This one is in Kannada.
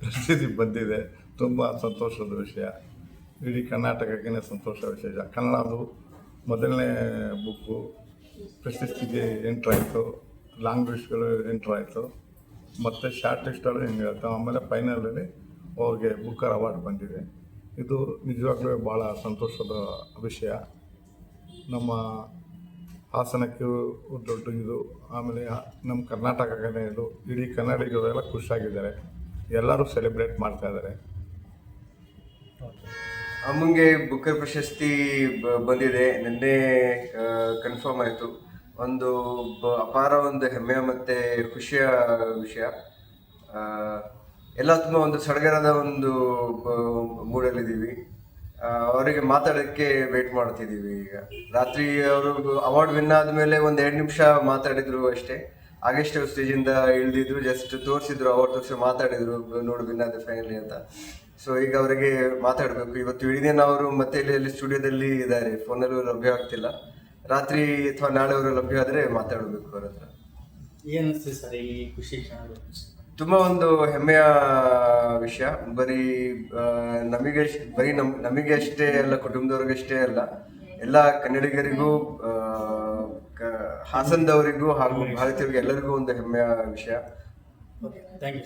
ಪ್ರಸಿದ್ಧಿ ಬಂದಿದೆ. ತುಂಬ ಸಂತೋಷದ ವಿಷಯ. ಇಡೀ ಕರ್ನಾಟಕಕ್ಕೆ ಸಂತೋಷ ವಿಷಯ ಕನ್ನಡದು ಮೊದಲನೇ ಬುಕ್ಕು. ಪ್ರಶಸ್ತಿಗೆ ಎಂಟ್ರಾಯಿತು ಲಾಂಗ್ ಲಿಸ್ಟ್ಗಳು ಎಂಟ್ರಾಯಿತು ಮತ್ತು ಶಾರ್ಟ್ ಹಿಂಗೆ ಹೇಳ್ತಾವೆ ಆಮೇಲೆ ಫೈನಲಲ್ಲಿ ಅವ್ರಿಗೆ ಬುಕ್ಕರ್ ಅವಾರ್ಡ್ ಬಂದಿದೆ. ಇದು ನಿಜವಾಗ್ಲೂ ಭಾಳ ಸಂತೋಷದ ವಿಷಯ. ನಮ್ಮ ಹಾಸನಕ್ಕೆ ದೊಡ್ಡ ಇದು. ಆಮೇಲೆ ನಮ್ಮ ಕರ್ನಾಟಕಕ್ಕೆ ಇದು. ಇಡೀ ಕನ್ನಡಿಗರೆಲ್ಲ ಖುಷಿಯಾಗಿದ್ದಾರೆ. ಎಲ್ಲರೂ ಸೆಲೆಬ್ರೇಟ್ ಮಾಡ್ತಾ ಇದ್ದಾರೆ ಅಮ್ಮಂಗೆ ಬುಕ್ಕರ್ ಪ್ರಶಸ್ತಿ ಬಂದಿದೆ. ನಿನ್ನೆ ಕನ್ಫರ್ಮ್ ಆಯಿತು. ಒಂದು ಬ- ಅಪಾರ ಒಂದು ಹೆಮ್ಮೆಯ ಮತ್ತು ಖುಷಿಯ ವಿಷಯ. ಎಲ್ಲ ತುಂಬ ಒಂದು ಸಡಗರದ ಒಂದು ಮೂಡಲ್ಲಿದ್ದೀವಿ. ಅವರಿಗೆ ಮಾತಾಡೋಕ್ಕೆ ವೇಟ್ ಮಾಡ್ತಿದ್ದೀವಿ ಈಗ. ರಾತ್ರಿ ಅವರು ಅವಾರ್ಡ್ ವಿನ್ ಆದಮೇಲೆ ಒಂದು ಎರಡು ನಿಮಿಷ ಮಾತಾಡಿದ್ರು ಅಷ್ಟೇ. ಆಗಸ್ಟ್ ಸ್ಟೇಜಿಂದ ಇಳಿದಿದ್ರು ಜಸ್ಟ್ ತೋರಿಸಿದ್ರು ಅವ್ರ ತೋರಿಸಿ ಮಾತಾಡಿದ್ರು ನೋಡು ಭಿನ್ನಾದ ಫೈನಲಿ ಅಂತ. ಸೊ ಈಗ ಅವರಿಗೆ ಮಾತಾಡಬೇಕು. ಇವತ್ತು ಇಡೀ ದಿನ ಅವರು ಮತ್ತೆ ಇಲ್ಲಿ ಅಲ್ಲಿ ಸ್ಟುಡಿಯೋದಲ್ಲಿ ಇದ್ದಾರೆ. ಫೋನಲ್ಲೂ ಲಭ್ಯ ಆಗ್ತಿಲ್ಲ. ರಾತ್ರಿ ಅಥವಾ ನಾಳೆ ಅವರು ಲಭ್ಯ ಆದರೆ ಮಾತಾಡಬೇಕು ಅವ್ರ ಹತ್ರ. ಏನು ಸರ್ ಈ ಖುಷಿ ಕ್ಷಣಗಳು? ತುಂಬಾ ಒಂದು ಹೆಮ್ಮೆಯ ವಿಷಯ. ಬರೀ ನಮಗೆ ಬರೀ ನಮ್ ನಮಗೆ ಅಷ್ಟೇ ಅಲ್ಲ ಕುಟುಂಬದವ್ರಿಗಷ್ಟೇ ಅಲ್ಲ. ಎಲ್ಲ ಕನ್ನಡಿಗರಿಗೂ ಹಾಸನದವರಿಗೂ ಹಾಗೂ ಭಾರತೀಯರಿಗೂ ಎಲ್ಲರಿಗೂ ಒಂದು ಹೆಮ್ಮೆಯ ವಿಷಯ. Okay thank you